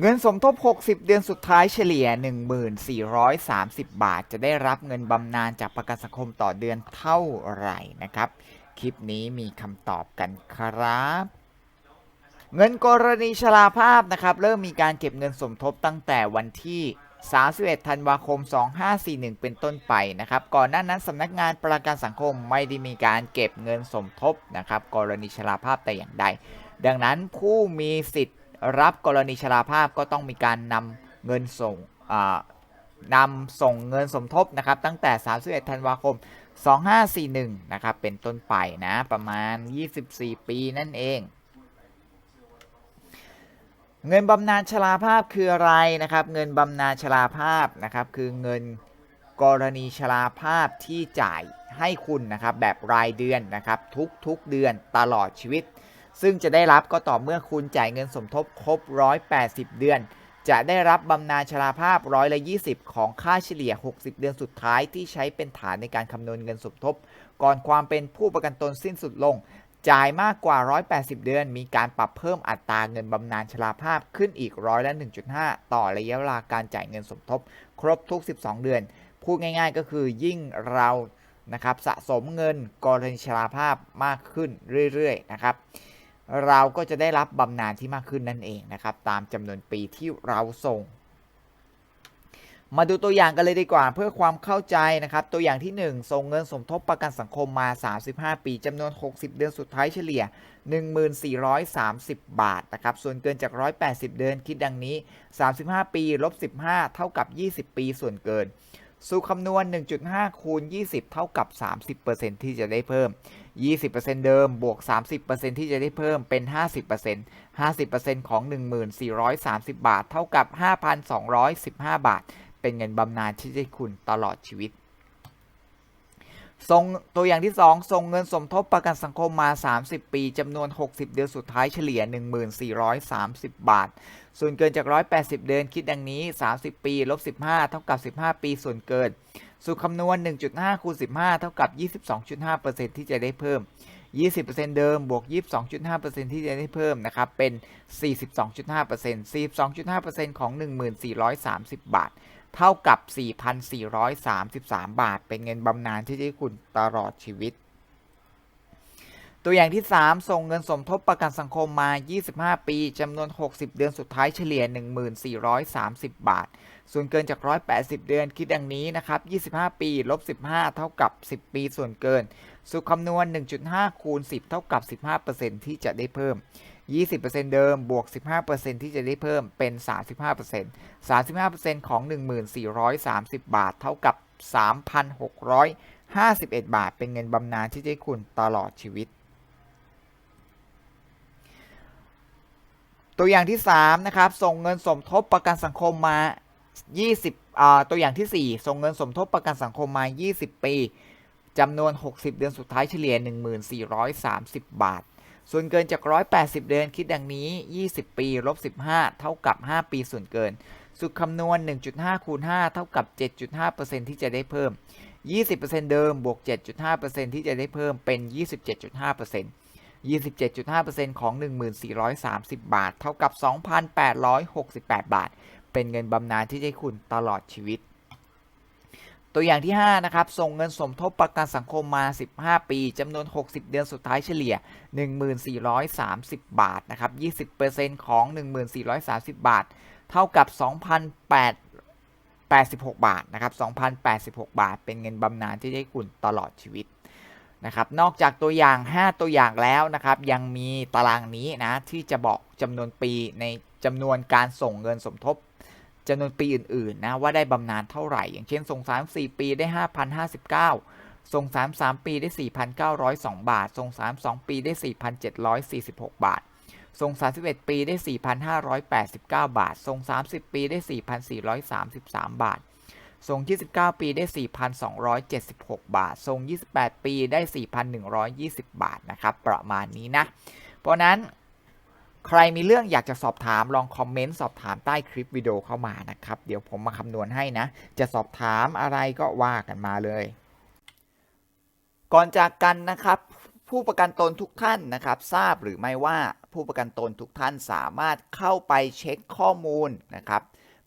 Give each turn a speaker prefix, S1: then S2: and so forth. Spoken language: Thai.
S1: เงินสมทบ 60 เดือนสุดท้ายเฉลี่ย 1430 บาท จะได้รับเงินบำนาญจากประกันสังคมต่อเดือนเท่าไหร่นะครับ คลิปนี้มีคำตอบกันครับ เงินกรณีชราภาพนะครับ เริ่มมีการเก็บเงินสมทบตั้งแต่วันที่ 31 ธันวาคม 2541 เป็นต้นไปนะครับ ก่อนหน้านั้นสำนักงานประกันสังคมไม่ได้มีการเก็บเงินสมทบนะครับ กรณีชราภาพแต่อย่างใด ดังนั้นผู้มีสิทธิ รับกรณีชราภาพก็ต้องมีการนำเงินส่งอ่านำส่งเงินสมทบนะครับ ตั้งแต่ 31 ธันวาคม 2541 นะครับ เป็นต้นไปนะ ประมาณ 24 ปีนั่นเอง เงินบำนาญชราภาพคืออะไรนะครับ เงินบำนาญชราภาพนะครับ คือเงินกรณีชราภาพที่จ่ายให้คุณนะครับแบบรายเดือนนะครับทุกๆเดือนตลอดชีวิต ซึ่งจะได้รับก็ต่อเมื่อคุณจ่ายเงินสมทบครบ 180 เดือน จะได้รับบำนาญชราภาพร้อยละ20 ของค่าเฉลี่ย 60 เดือนสุดท้ายที่ใช้เป็นฐานในการคำนวณเงินสมทบ ก่อนความเป็นผู้ประกันตนสิ้นสุดลง จ่ายมากกว่า 180 เดือน มีการปรับเพิ่มอัตราเงินบำนาญชราภาพขึ้นอีกร้อยละ 1.5 ต่อระยะเวลาการจ่ายเงินสมทบ ครบทุก 12 เดือน พูดง่าย ๆ ก็คือยิ่งเรานะครับสะสมเงินกรณีชราภาพมากขึ้นเรื่อยๆนะครับ เราก็จะได้รับบำนาญที่มากขึ้นนั่นเองนะครับ ตามจำนวนปีที่เราส่ง มาดูตัวอย่างกันเลยดีกว่าเพื่อความเข้าใจนะครับ ตัวอย่างที่ 1 ส่งเงินสมทบประกันสังคมมา 35 ปีจำนวน 60 เดือนสุดท้ายเฉลี่ย 1430 บาทนะครับ ส่วนเกินจาก 180 เดือนคิดดังนี้ 35 ปีลบ15 เท่ากับ 20 ปีส่วนเกินสูตรคำนวณ 1.5 คูณ 20 เท่ากับ 30%ที่จะได้เพิ่ม 20%เดิมบวก 30%ที่จะได้เพิ่มเป็น 50% 50%ของ 1430 บาท เท่ากับ 5,215 บาท เป็นเงินบำนาญที่ได้คุณตลอดชีวิตส่งตัวอย่างที่ 2 ส่งเงินสมทบประกันสังคมมา 30 ปีจำนวน 60 เดือนสุดท้ายเฉลี่ย 1430 บาท ส่วนเกินจาก 180 เดือนคิดดังนี้ 30 ปีลบ15 เท่ากับ 15 ปีส่วนเกิน สูตรคำนวณ 1.5 คูณ 15 เท่ากับ 22.5%ที่จะได้เพิ่ม 20%เดิม บวก 22.5%ที่จะได้เพิ่มนะครับ เป็น 42.5% 42.5%ของ 1430 บาท เท่ากับ 4,433 บาท เป็นเงินบำนาญที่ได้คุณตลอดชีวิต ตัวอย่างที่ 3 ส่งเงินสมทบประกันสังคมมา 25 ปี จำนวน 60 เดือนสุดท้ายเฉลี่ย 1430 บาท ส่วนเกินจาก 180 เดือนคิดดังนี้นะครับ 25 ปีลบ 15 เท่ากับ 10 ปีส่วนเกิน สูตรคำนวณ 1.5 คูณ 10 เท่ากับ 15%ที่จะได้เพิ่ม 20%เดิมบวก 15%ที่จะได้เพิ่มเป็น 35% 35%ของ 1430 บาท เท่ากับ 3,651 บาท เป็นเงินบำนาญที่ได้คุณตลอดชีวิต ตัวอย่างที่3นะครับส่งเงินสมทบประกันสังคมมา 20อ่าตัวอย่างที่ 4 ส่งเงินสมทบประกันสังคมมา 20 ปีจำนวน 60 เดือนสุดท้ายเฉลี่ย 1430 บาท ส่วนเกินจาก 180 เดือนคิดดังนี้ 20 ปี ลบ 15 เท่ากับ 5 ปีส่วนเกิน สุดคำนวณ 1.5 คูณ 5 เท่ากับ 7.5%ที่จะได้เพิ่ม 20%เดิม บวก 7.5%ที่จะได้เพิ่มเป็น 27.5% 27.5%ของ 1430 บาท เท่ากับ 2,868 บาท เป็นเงินบำนาญที่ได้คุณตลอดชีวิต ตัวอย่างที่ 5 นะครับ ส่งเงินสมทบประกันสังคมมา 15 ปีจำนวน 60 เดือนสุดท้ายเฉลี่ย 1430 บาท นะครับ 20%ของ 1430 บาท เท่ากับ2,086 บาท นะครับ 2,086 บาท เป็นเงินบำนาญที่ได้คุณตลอดชีวิต นะครับนอกจากตัวอย่าง 5 ตัวอย่างแล้วนะครับ ยังมีตารางนี้นะที่จะบอกจำนวนปีในจำนวนการส่งเงินสมทบจำนวนปีอื่นๆนะว่าได้บำนาญเท่าไหร่ อย่างเช่น ส่ง 3 4 ปีได้ 5,059 ส่ง 3 3 ปีได้ 4,902 บาท ส่ง 3 2 ปีได้ 4,746 บาท ส่ง 31 ปีได้ 4,589 บาท ส่ง 30 ปีได้ 4,433 บาท ส่ง29 ปีได้ 4,276 บาทส่ง28 ปีได้ 4,120 บาทนะครับ ประมาณนี้นะ เพราะนั้นใครมีเรื่องอยากจะสอบถามลองคอมเมนต์สอบถามใต้คลิปวิดีโอเข้ามานะครับ เดี๋ยวผมมาคำนวณให้นะ จะสอบถามอะไรก็ว่ากันมาเลย ก่อนจากกันนะครับผู้ประกันตนทุกท่านนะครับทราบหรือไม่ว่าผู้ประกันตนทุกท่านสามารถเข้าไปเช็คข้อมูลนะครับ